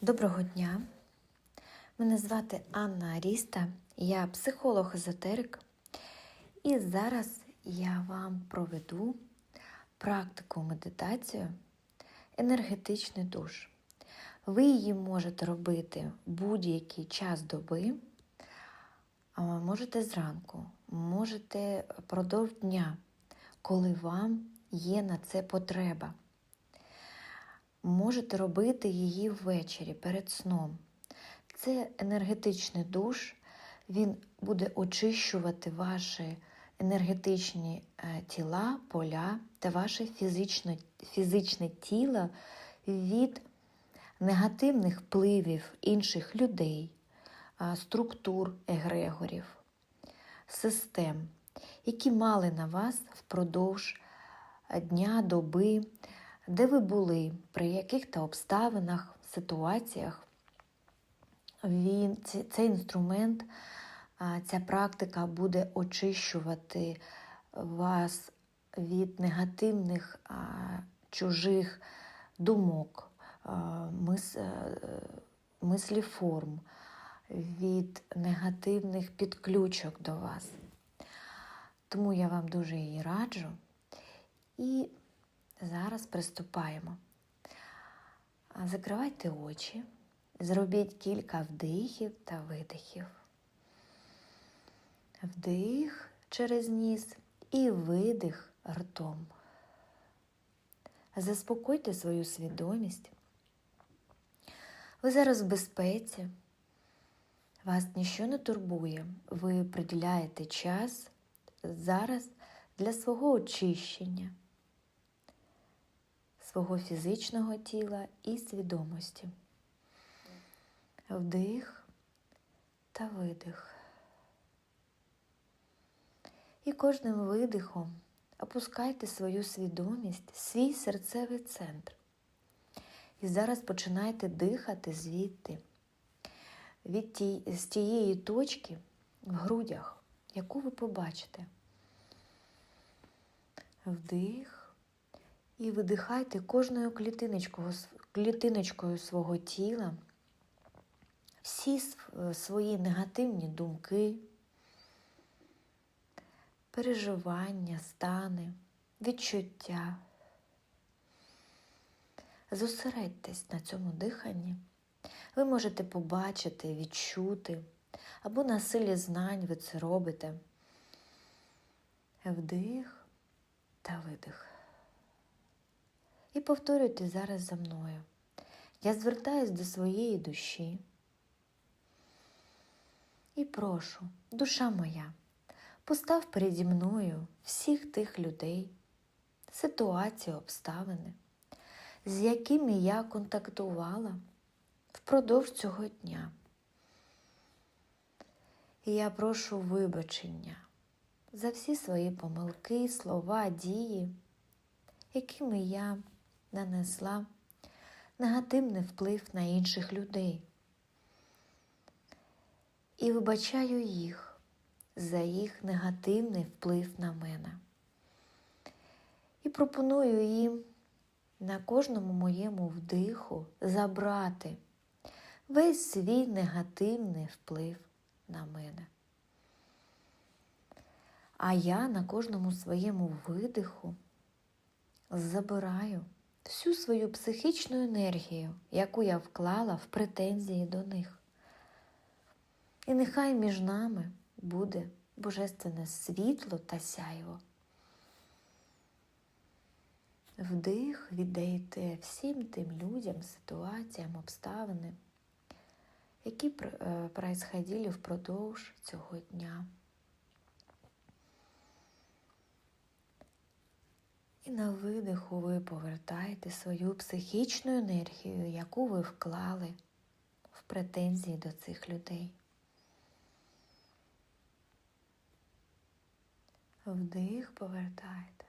Доброго дня. Мене звати Анна Аріста, я психолог-езотерик. І зараз я вам проведу практику медитацію енергетичний душ. Ви її можете робити будь-який час доби, а можете зранку, можете продовж дня, коли вам є на це потреба. Можете робити її ввечері перед сном. Це енергетичний душ, він буде очищувати ваші енергетичні е, тіла, поля та ваше фізичне, фізичне тіло від негативних впливів інших людей, структур егрегорів, систем, які мали на вас впродовж дня, доби, де ви були, при яких-то обставинах, ситуаціях. Він, Цей інструмент, ця практика буде очищувати вас від негативних чужих думок, мис, е, мисліформ, від негативних підключок до вас. Тому я вам дуже її раджу. І зараз приступаємо. Закривайте очі, зробіть кілька вдихів та видихів. Вдих через ніс і видих ртом. Заспокойте свою свідомість. Ви зараз в безпеці, вас нічого не турбує. Ви приділяєте час зараз для свого очищення, свого фізичного тіла і свідомості. Вдих та видих. І кожним видихом опускайте свою свідомість, свій серцевий центр. І зараз починайте дихати звідти, від ті, з тієї точки в грудях, яку ви побачите. Вдих і видихайте кожною клітиночкою, свого тіла всі свої негативні думки, переживання, стани, відчуття. Зосередьтесь на цьому диханні. Ви можете побачити, відчути, або на силі знань ви це робите. Вдих та видих. І повторюйте зараз за мною. Я звертаюсь до своєї душі. І прошу, душа моя, постав переді мною всіх тих людей, ситуації, обставини, з якими я контактувала впродовж цього дня. І я прошу вибачення за всі свої помилки, слова, дії, якими я нанесла негативний вплив на інших людей. І вибачаю їх за їх негативний вплив на мене. І пропоную їм на кожному моєму вдиху забрати весь свій негативний вплив на мене. А я на кожному своєму видиху забираю всю свою психічну енергію, яку я вклала в претензії до них. І нехай між нами буде божественне світло та сяйво. Вдих віддайте всім тим людям, ситуаціям, обставинам, які е, происходили впродовж цього дня. І на видиху ви повертаєте свою психічну енергію, яку ви вклали в претензії до цих людей. Вдих повертаєте.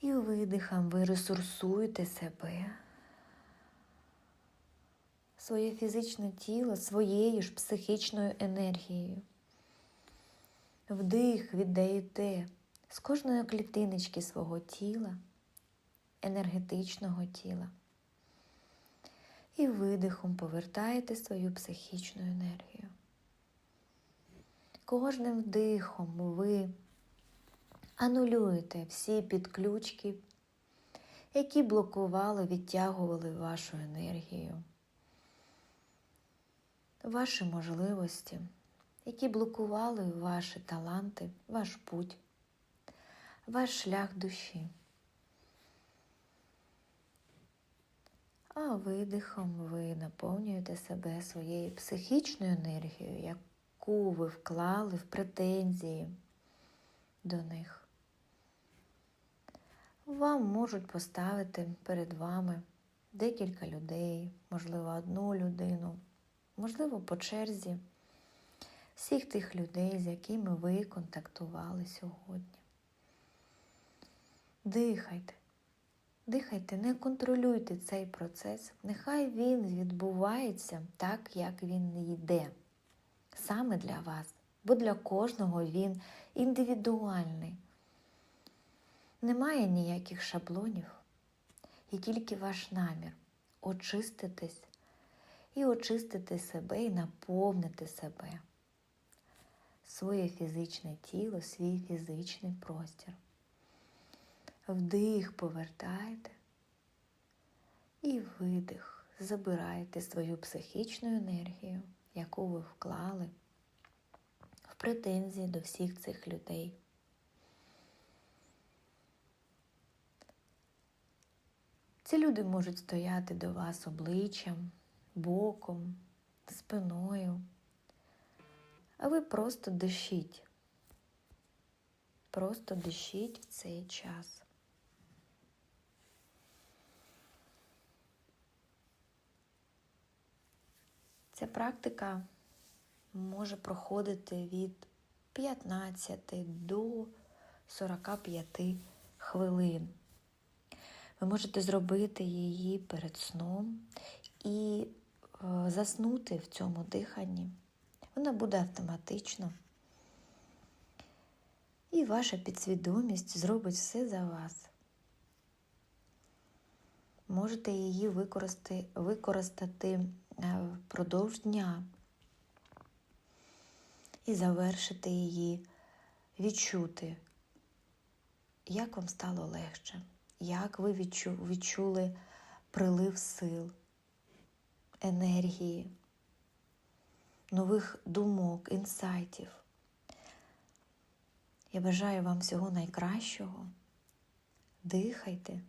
І видихом ви ресурсуєте себе, своє фізичне тіло своєю ж психічною енергією. Вдих віддаєте з кожної клітиночки свого тіла, енергетичного тіла. І видихом повертаєте свою психічну енергію. Кожним вдихом ви анулюєте всі підключки, які блокували, відтягували вашу енергію, ваші можливості, які блокували ваші таланти, ваш путь, ваш шлях душі. А видихом ви наповнюєте себе своєю психічною енергією, яку ви вклали в претензії до них. Вам можуть поставити перед вами декілька людей, можливо, одну людину, можливо, по черзі всіх тих людей, з якими ви контактували сьогодні. Дихайте. Дихайте, не контролюйте цей процес. Нехай він відбувається так, як він йде. Саме для вас, бо для кожного він індивідуальний. Немає ніяких шаблонів, і тільки ваш намір очиститись і очистити себе, і наповнити себе, своє фізичне тіло, свій фізичний простір. Вдих повертаєте і видих. Забираєте свою психічну енергію, яку ви вклали в претензії до всіх цих людей. Ці люди можуть стояти до вас обличчям, боком, спиною, а ви просто дишіть. Просто дишіть в цей час. Ця практика може проходити від 15 до 45 хвилин. Ви можете зробити її перед сном і е, заснути в цьому диханні. Вона буде автоматично. І ваша підсвідомість зробить все за вас. Можете її використати, використати впродовж дня і завершити її, відчути, як вам стало легше, як ви відчу, відчули прилив сил, енергії, нових думок, інсайтів. Я бажаю вам всього найкращого. Дихайте.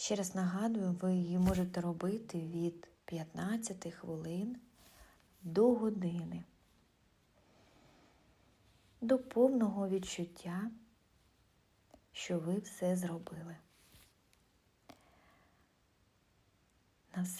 Ще раз нагадую, ви її можете робити від 15 хвилин до години, до повного відчуття, що ви все зробили. На все